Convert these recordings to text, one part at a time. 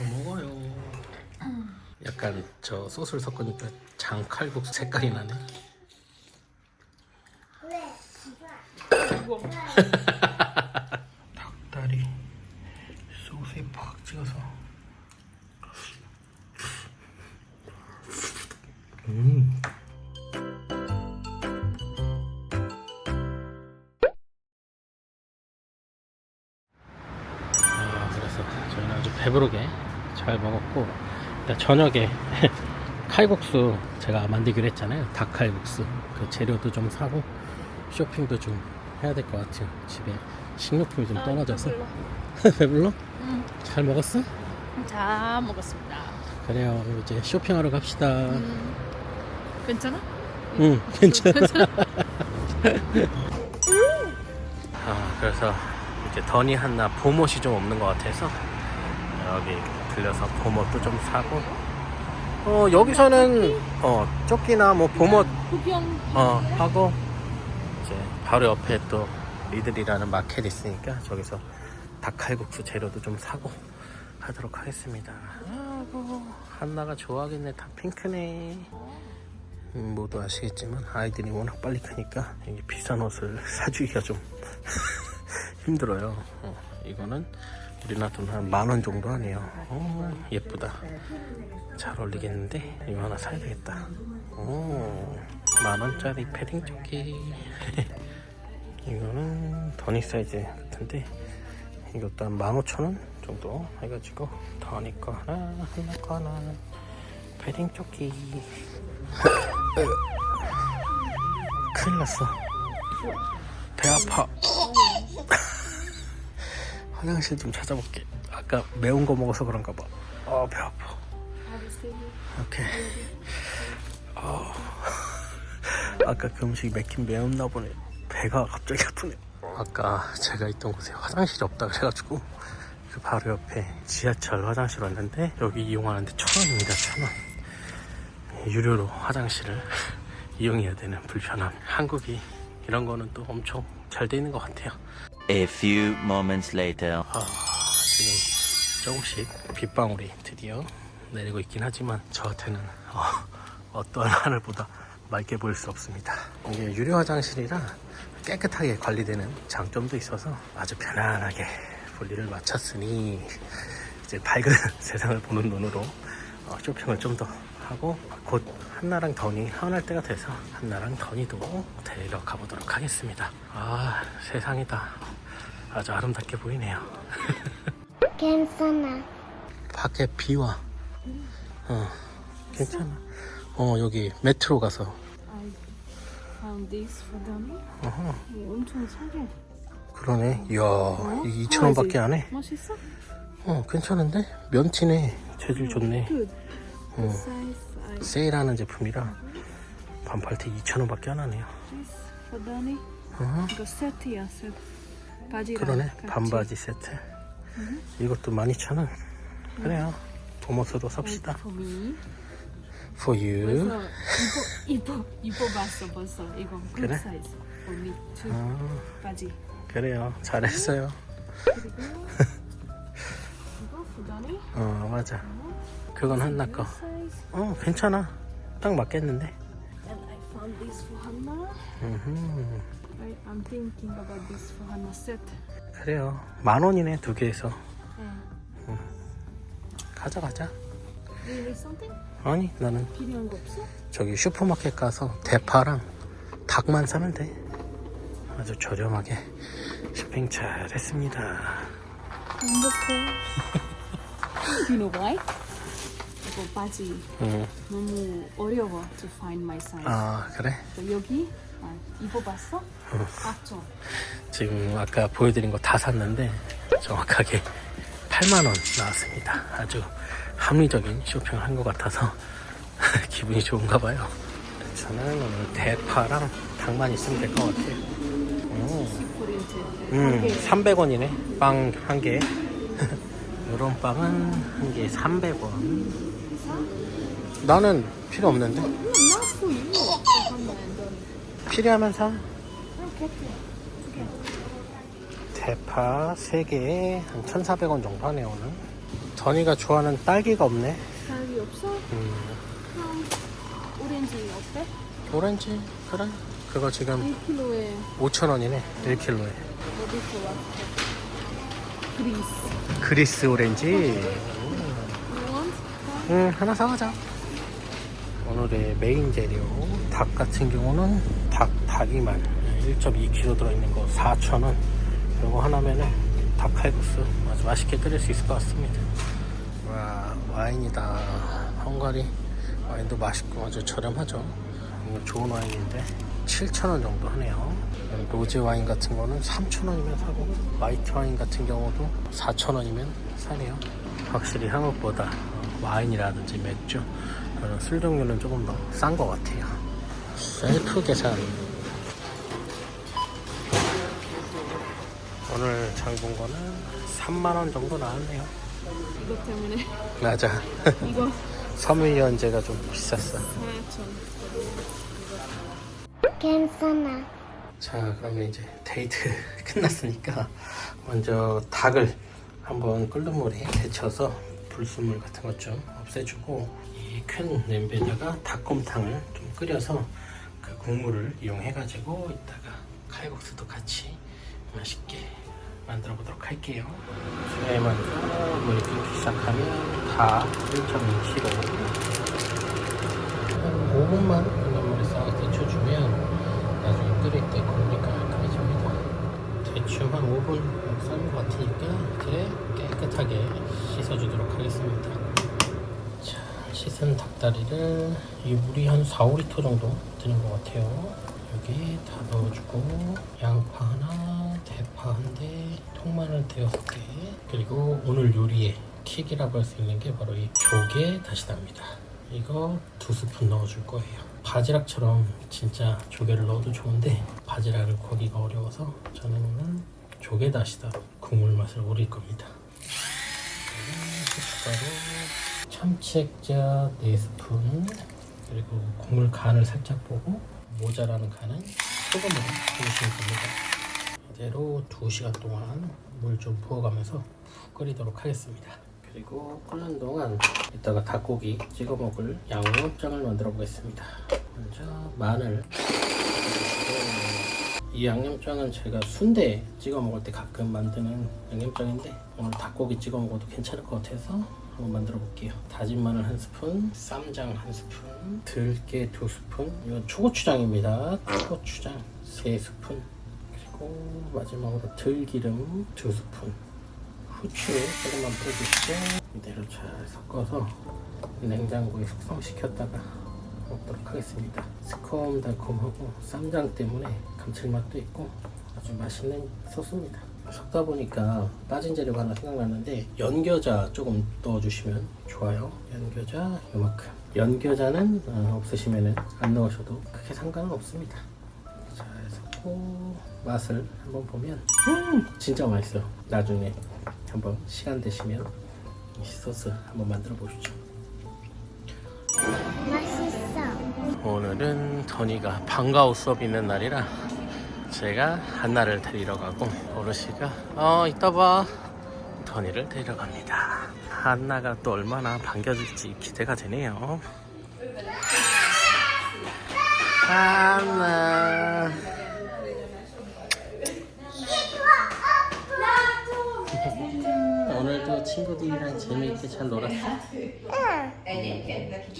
더 먹어요. 약간 저 소스를 섞으니까 장칼국수 색깔이 나네. 닭다리 저녁에 칼국수 제가 만들기로 했잖아요. 닭칼국수. 그 재료도 좀 사고 쇼핑도 좀 해야 될 것 같아요. 집에 식료품이 좀 떨어져서. 배불러? 응, 잘 먹었어? 잘 먹었습니다. 그래요. 이제 쇼핑하러 갑시다. 음, 괜찮아? 응 괜찮아. 아 그래서 이제 더니 한나 봄옷이 좀 없는 것 같아서 여기 들려서 봄옷도 좀 사고 어 여기서는 어 조끼나 뭐 봄옷. 어 하고 이제 바로 옆에 또 리들이라는 마켓 있으니까 저기서 닭칼국수 재료도 좀 사고 하도록 하겠습니다. 아이고. 한나가 좋아하겠네. 다 핑크네. 음, 모두 아시겠지만 아이들이 워낙 빨리 크니까 비싼 옷을 사주기가 좀 힘들어요. 어, 이거는 우리나라 돈 한 만 원 정도 하네요. 어, 예쁘다. 잘 어울리겠는데? 이거 하나 사야 되겠다. 오, 만 원짜리 패딩 조끼. 이거는 더니 사이즈 같은데 이것도 한만 오천 원 정도 해가지고 더니 거 하나 하나 거 하나. 패딩 조끼. 큰일 났어. 배 아파 화장실 좀 찾아볼게. 아까 매운 거 먹어서 그런가 봐 아 배 아파. 오케이. 어, 아까 그 음식이 맵긴 매웠나 보네. 배가 갑자기 아프네. 아까 제가 있던 곳에 화장실이 없다 그래가지고 그 바로 옆에 지하철 화장실 왔는데 여기 이용하는데 천 원입니다 천 원. 유료로 화장실을 이용해야 되는 불편함. 한국이 이런 거는 또 엄청 잘 돼 있는 것 같아요 A few moments later. 아, 지금 조금씩 빗방울이 드디어 내리고 있긴 하지만 저한테는 어, 떠한 하늘보다 맑게 보일 수 없습니다. 이게 유료 화장실이라 깨끗하게 관리되는 장점도 있어서 아주 편안하게 볼일을 마쳤으니 이제 밝은 세상을 보는 눈으로 어, 쇼핑을 좀 더 하고 곧 한나랑 던이 하원할 때가 돼서 한나랑 던이도 데리러 가보도록 하겠습니다. 아 세상이다. 아주 아름답게 보이네요. 괜찮아. 밖에 비와. 어, 괜찮아. 어, 여기 메트로 가서. 어허, 이거 엄청 싸게. 그러네. 이야, 이게 2,000원밖에 안 해. 맛있어? 어, 괜찮은데? 면티네. 재질 좋네. Good. 어, 세일하는 제품이라 반팔티 2,000원밖에 안 하네요. 이거 세트야 세트. 바지랑 그러네. 같이. 반바지 세트. 이것도 12,000원. 그래요. 봄옷으로 삽시다. For you. 입어 입어 입어봤어 벌써. 이거 good 그래? size for me too. 아, 바지. 그래요. 잘했어요. 그리고 이거 Danny. 어, 맞아. 그건 한나 거. 어, 괜찮아. 딱 맞겠는데. And I found this for Hannah. 음흠. I, I'm thinking about this for Hannah set. 그래요. 만 원이네, 두 개에서. 네. 가자, 가자. Do you need something? 아니, 나는 필요한 거 없어? 저기 슈퍼마켓 가서 대파랑 닭만 사면 돼. 아주 저렴하게 쇼핑 잘 했습니다. 행복해. you know why? 바지 응. 너무 어려워 to find my size. 아, 그래? 또 여기 아, 입어봤어? 맞죠? 지금 아까 보여드린 거 다 샀는데 정확하게 8만 원 나왔습니다. 아주 합리적인 쇼핑을 한 것 같아서 기분이 좋은가 봐요. 저는 오늘 대파랑 닭만 있으면 될 것 같아요. 음. 음, 300원이네. 빵 한 개. 이런 빵은 한 개에 300원. 나는 필요 없는데. And Donnie. 필요하면 사. 개. 대파 3개에 한 1,400원 정도 하네요, 오늘. 더니가 좋아하는 딸기가 없네. 딸기 없어? 음, 그럼 오렌지 어때? 오렌지 그래. 그거 지금 1kg에 5,000원이네. 1kg에. 어디서 왔어? 그리스. 그리스 오렌지. Want? 응, 하나 사가자. 오늘의 메인 재료 닭 같은 경우는 닭 다리만 1.2kg 들어있는 거 4,000원. 이거 하나면은 닭 칼국수 아주 맛있게 끓일 수 있을 것 같습니다. 와 와인이다. 헝가리 와인도 맛있고 아주 저렴하죠. 이거 좋은 와인인데 7,000원 정도 하네요. 로제 와인 같은 거는 3,000원이면 사고 화이트 와인 같은 경우도 4,000원이면 사네요. 확실히 한국보다 어, 와인이라든지 맥주 그런 술 종류는 조금 더 싼 것 같아요. 셀프 계산. 오늘 장 본 거는 3만 원 정도 나왔네요. 이거 때문에 맞아. 이거 섬유유연제가 좀 비쌌어. 4천. 괜찮아. 자, 그러면 이제 데이트 끝났으니까 먼저 닭을 한번 끓는 물에 데쳐서 불순물 같은 것 좀 없애주고 이 큰 냄비에다가 닭곰탕을 좀 끓여서 그 국물을 이용해 가지고 이따가 칼국수도 같이 맛있게 만들어 보도록 할게요. 먼저 물이 끓기 시작하면 닭 1.2kg 한 5분만 끓는 물에 싹 데쳐주면 나중에 끓일 때 국물이 깔끔해집니다. 대충 한 5분 삶은 것 같으니까 이제 깨끗하게 씻어주도록 하겠습니다. 자, 씻은 닭다리를 이 물이 한 4, 5리터 정도 드는 것 같아요. 여기 다 넣어주고 양파 하나, 대파 한 대, 통마늘 대여섯 개 그리고 오늘 요리의 킥이라고 할 수 있는 게 바로 이 조개 다시다입니다. 이거 두 스푼 넣어줄 거예요. 바지락처럼 진짜 조개를 넣어도 좋은데 바지락을 구하기가 어려워서 저는 조개 다시다로 국물 맛을 올릴 겁니다. 고춧가루, 참치액젓 4스푼 그리고 국물 간을 살짝 보고 모자라는 간은 소금으로 해주시면 됩니다. 이대로 2시간 동안 물 좀 부어가면서 푹 끓이도록 하겠습니다. 그리고 끓는 동안 이따가 닭고기 찍어 먹을 양념장을 만들어 보겠습니다. 먼저 마늘 이 양념장은 제가 순대 찍어 먹을 때 가끔 만드는 양념장인데 오늘 닭고기 찍어 먹어도 괜찮을 것 같아서 한번 만들어 볼게요. 다진 마늘 한 스푼, 쌈장 한 스푼, 들깨 두 스푼, 이건 초고추장입니다. 초고추장 세 스푼, 그리고 마지막으로 들기름 두 스푼, 후추 조금만 뿌려주시고 이대로 잘 섞어서 냉장고에 숙성시켰다가 먹도록 하겠습니다. 새콤달콤하고 쌈장 때문에 감칠맛도 있고 아주 맛있는 소스입니다. 섞다 보니까 빠진 재료가 하나 생각났는데 연겨자 조금 넣어주시면 좋아요. 연겨자 요만큼. 연겨자는 어, 없으시면 안 넣으셔도 크게 상관은 없습니다. 잘 섞고 맛을 한번 보면 음, 진짜 맛있어요. 나중에 한번 시간 되시면 이 소스 한번 만들어 보시죠. 오늘은 더니가 방과후 수업 있는 날이라 제가 한나를 데리러 가고 어르씨가 어 이따 봐. 더니를 데리러 갑니다. 한나가 또 얼마나 반겨줄지 기대가 되네요. 한나 오늘도 친구들이랑 재미있게 잘 놀았어?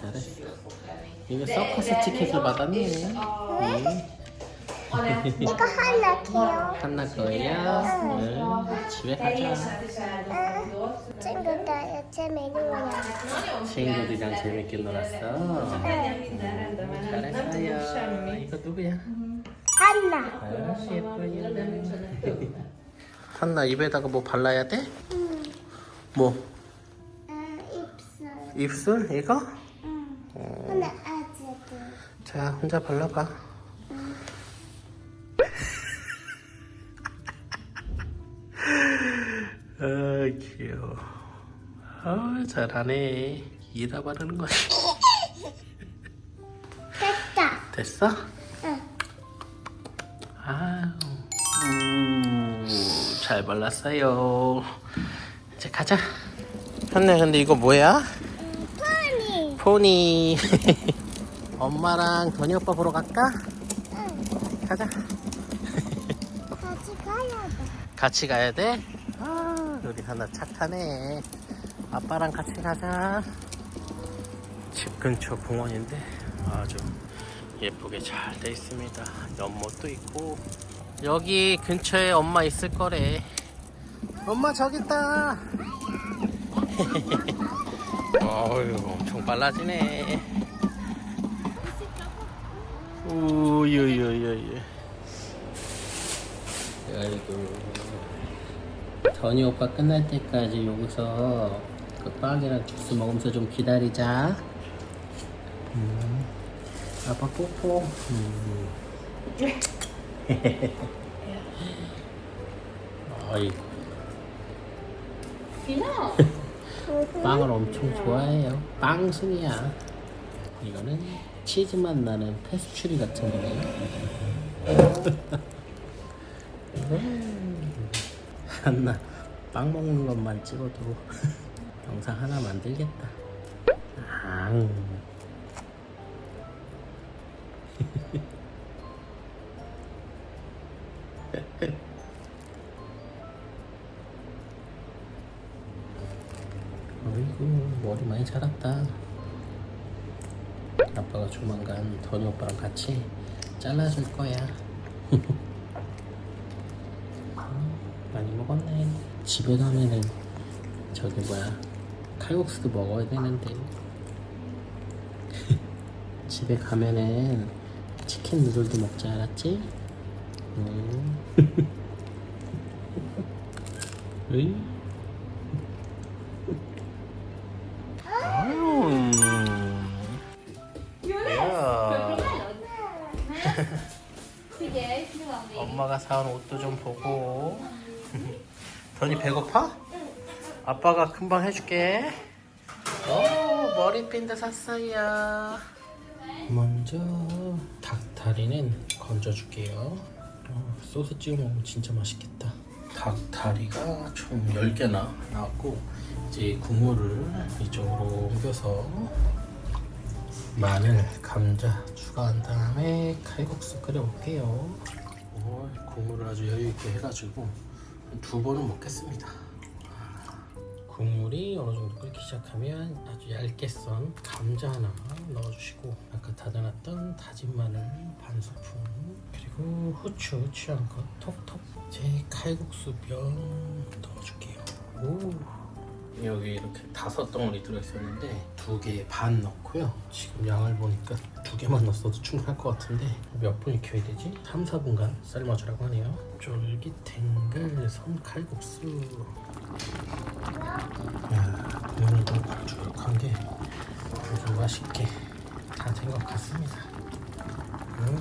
잘했어. 이거 서커스 티켓을 받았네. 응. 이거 하나 귀여워. 한나 거야. 응. 집에 가자. 친구들 재미있는 친구들이랑 재밌게 놀았어. 잘했어요. 이거 누구야? 하나. 아, 예뻐요. 한나 입에다가 뭐 발라야 돼? 뭐? 아, 입술. 입술? 이거? 하나 아직도. 자, 혼자 발라봐. 아, 귀여워. 아, 잘하네. 이다 바르는 거지. 됐다. 됐어? 응. 아, 우, 잘 발랐어요. 이제 가자. 현네 근데 이거 뭐야? 토니. 포니 엄마랑 더니 오빠 보러 갈까? 응. 가자 같이 가야 돼. 같이 가야 돼? 아 우리 하나 착하네 아빠랑 같이 가자 집 근처 공원인데 아주 예쁘게 잘 돼 있습니다 연못도 있고 여기 근처에 엄마 있을 거래 엄마 저기 있다. 어휴 엄청 빨라지네. 우유유유유. 아이고. 더니 오빠 끝날 때까지 여기서 그 빵이랑 주스 먹으면서 좀 기다리자. 음. 아빠 뽀뽀. 음. 아이고 빵을 엄청 좋아해요. 빵순이야. 이거는 치즈맛 나는 페스츄리 같은 거예요. 한나 빵 먹는 것만 찍어도 영상 하나 만들겠다. 앙. 많이 자랐다. 아빠가 조만간 더니 오빠랑 같이 잘라줄 거야. 많이 먹었네. 집에 가면은 저기 뭐야 칼국수도 먹어야 되는데 집에 가면은 치킨 누들도 먹자 알았지? 음. 으 사온 옷도 좀 보고. 더니 배고파? 아빠가 금방 해줄게. 오 머리핀도 샀어요 먼저 닭다리는 건져줄게요. 어, 소스 찍어 먹으면 진짜 맛있겠다. 닭다리가 총 10개나 나왔고 이제 국물을 이쪽으로 옮겨서 마늘, 감자 추가한 다음에 칼국수 끓여볼게요. 오, 국물을 아주 여유 있게 해가지고 한 두 번은 먹겠습니다. 국물이 어느 정도 끓기 시작하면 아주 얇게 썬 감자 하나 넣어주시고 아까 다져놨던 다진 마늘 반 스푼 그리고 후추 취향껏 톡톡 제 칼국수 병 넣어줄게요. 오. 여기 이렇게 다섯 덩어리 들어있었는데 두 개 반 넣고요. 지금 양을 보니까 두 개만 넣었어도 충분할 것 같은데 몇 분 익혀야 되지? 3, 4분간 삶아주라고 하네요. 쫄깃탱글 선칼국수. 야, 국물도 걸쭉한 게 아주 맛있게 다 된 것 같습니다. 음.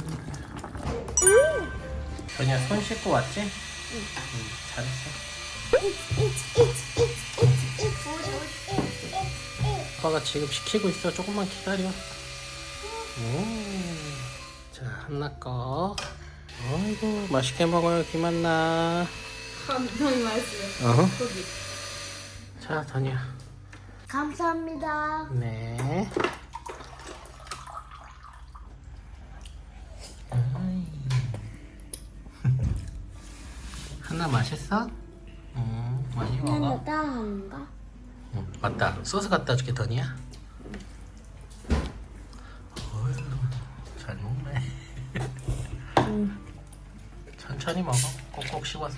그냥 손 씻고 왔지? 응. 잘했어. 아빠가 지금 시키고 있어. 조금만 기다려. 음. 자, 한나 거. 아이고, 맛있게 먹어요, 김한나. 너무 맛있어요. 어? 거기. 자, 더니야. 감사합니다. 네. 아이. 한나 맛있어? 음, 많이 먹어. 나는 따한가? 응, 맞다. 소스 갖다 줄게, 더니야. 어휴, 잘 먹네. 천천히 먹어. 꼭꼭 씹어서.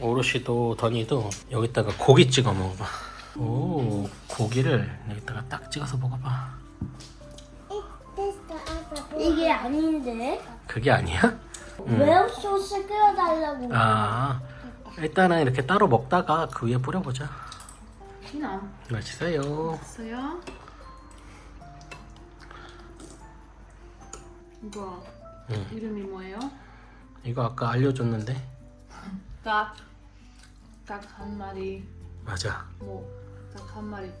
오롯이도 더니도 여기다가 고기 찍어 먹어봐. 오, 고기를 여기다가 딱 찍어서 먹어봐. 이게 아닌데? 그게 아니야? 왜 소스 끓여달라고? 아, 일단은 이렇게 따로 먹다가 그 위에 뿌려보자. 그냥 맛있어요. 있어요. 이거 응. 이름이 뭐예요? 이거 아까 알려줬는데. 닭. 닭 한 마리. 맞아. 뭐? 닭 한 마리.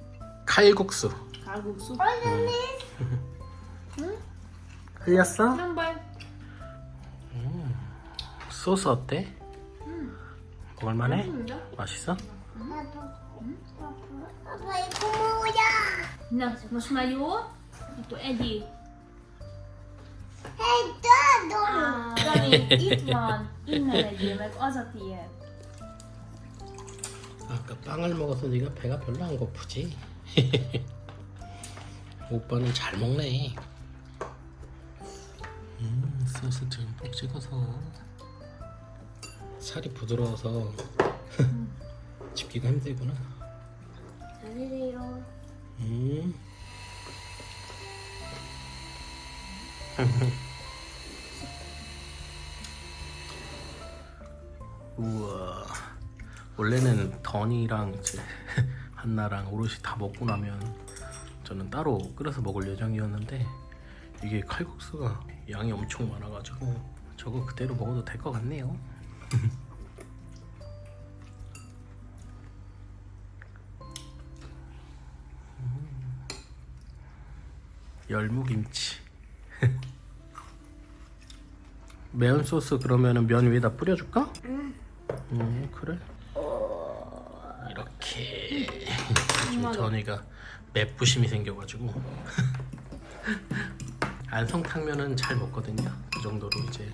칼국수. 갈국수. 흘렸어? 한발 소스 어때? 먹을만해? 맛있는데? 맛있어? 아빠 Dani, itt van. Innen meg, az a tiéd. 아까 빵을 먹어서 네가 배가 별로 안 고프지? 오빠는 잘 먹네. 음, 소스 듬뿍 찍어서 살이 부드러워서 집기가 힘들구나. 안녕하세요. 음. 우와. 원래는 던이랑 이제 한나랑 오롯이 다 먹고 나면 저는 따로 끓여서 먹을 예정이었는데 이게 칼국수가 양이 엄청 많아가지고 저거 그대로 먹어도 될 것 같네요. 열무김치. 매운 소스 그러면은 면 위에다 뿌려줄까? 응. 음 그래. 이렇게. 지금 전이가 맵부심이 생겨가지고. 안성탕면은 잘 먹거든요. 그 정도로 이제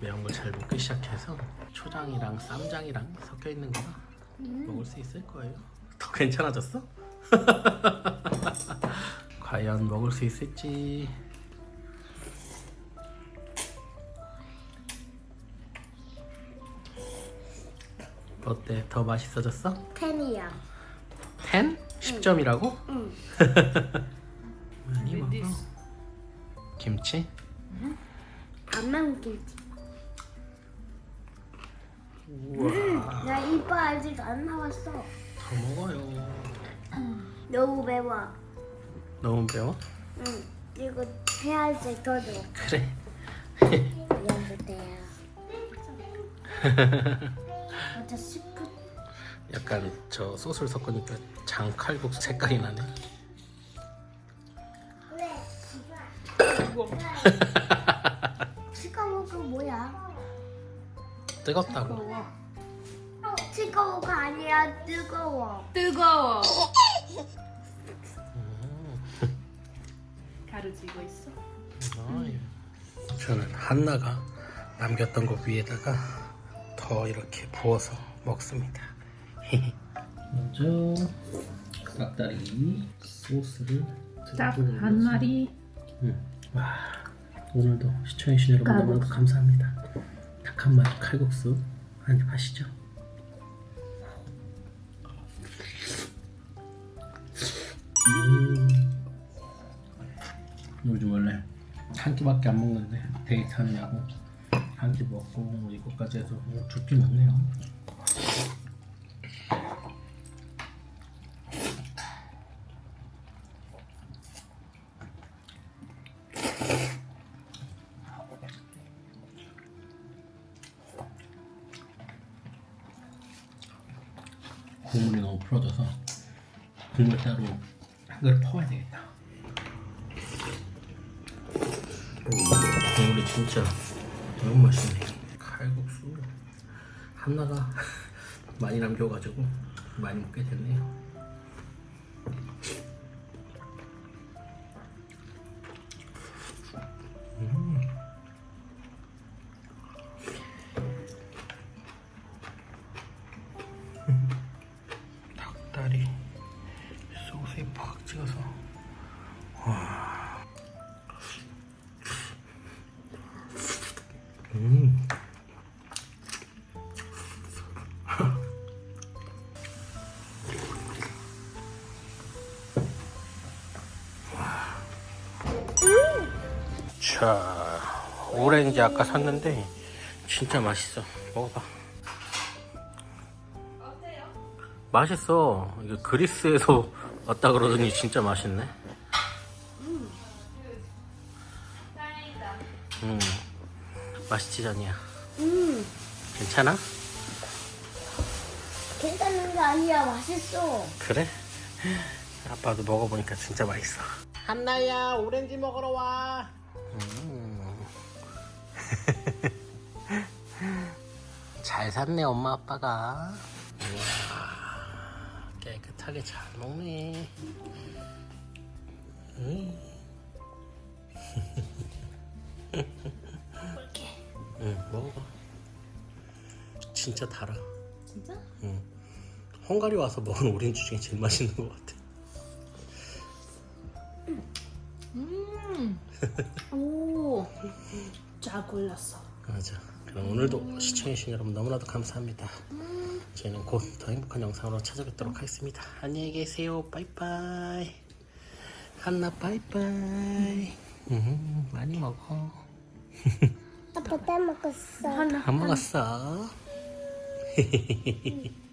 매운 걸 잘 먹기 시작해서 초장이랑 쌈장이랑 섞여 있는 거라 먹을 수 있을 거예요. 더 괜찮아졌어? 과연 먹을 수 있을지. 어때? 더 맛있어졌어? 팬이야. 10? 10점이라고? 응. 많이 먹어. 김치? 밥만 김치. 우와. 나 이빨 아직 안 나왔어. 더 먹어요. 너무 매워. 너무 매워? 응. 이거 해야지 더 줘. 그래. 미안해요. 맞아 스프. 약간 저 소스를 섞으니까 장칼국수 색깔이 나네. 치카오가 뭐야? 뜨겁다고. 치카오가 아니라 뜨거워. 뜨거워. 가르치고 있어. 아유. 저는 한나가 남겼던 거 위에다가 더 이렇게 부어서 먹습니다. 먼저 닭다리 소스를 딱한 마리. 응. 와 오늘도 시청해주신 여러분 너무나도 감사합니다. 닭 한 마리 칼국수 한입 하시죠. 한 끼밖에 안 먹는데 데이트 하느냐고 한 끼 먹고 이거까지 해서 두끼 먹네요. 국물이 너무 풀어져서 국물 따로 한 그릇 퍼야 되겠다. 진짜 너무 맛있네. 칼국수 하나가 많이 남겨가지고 많이 먹게 됐네요. 닭다리 소스에 팍 찍어서 와. 자, 오렌지 아까 샀는데 진짜 맛있어. 먹어봐. 맛있어. 이게 그리스에서 왔다 그러더니 진짜 맛있네. 음, 맛있지 전이야. 음. 괜찮아? 괜찮은 게 아니야. 맛있어. 그래? 아빠도 먹어보니까 진짜 맛있어. 한나야, 오렌지 먹으러 와. 음. 잘 샀네, 엄마 아빠가. 우와. 깨끗하게 잘 먹네. 응. 응, 먹어봐. 진짜 달아. 진짜? 응. 헝가리 와서 먹은 오렌지 중에 제일 맛있는 것 같아. 음. 오. 잘 골랐어. 맞아. 그럼 오늘도 시청해주신 여러분 너무나도 감사합니다. 저희는 곧 더 행복한 영상으로 찾아뵙도록 하겠습니다. 안녕히 계세요. 빠이빠이. 한나 빠이빠이. 음, 많이 먹어. 아빠 다 먹었어. 하나. 안 먹었어.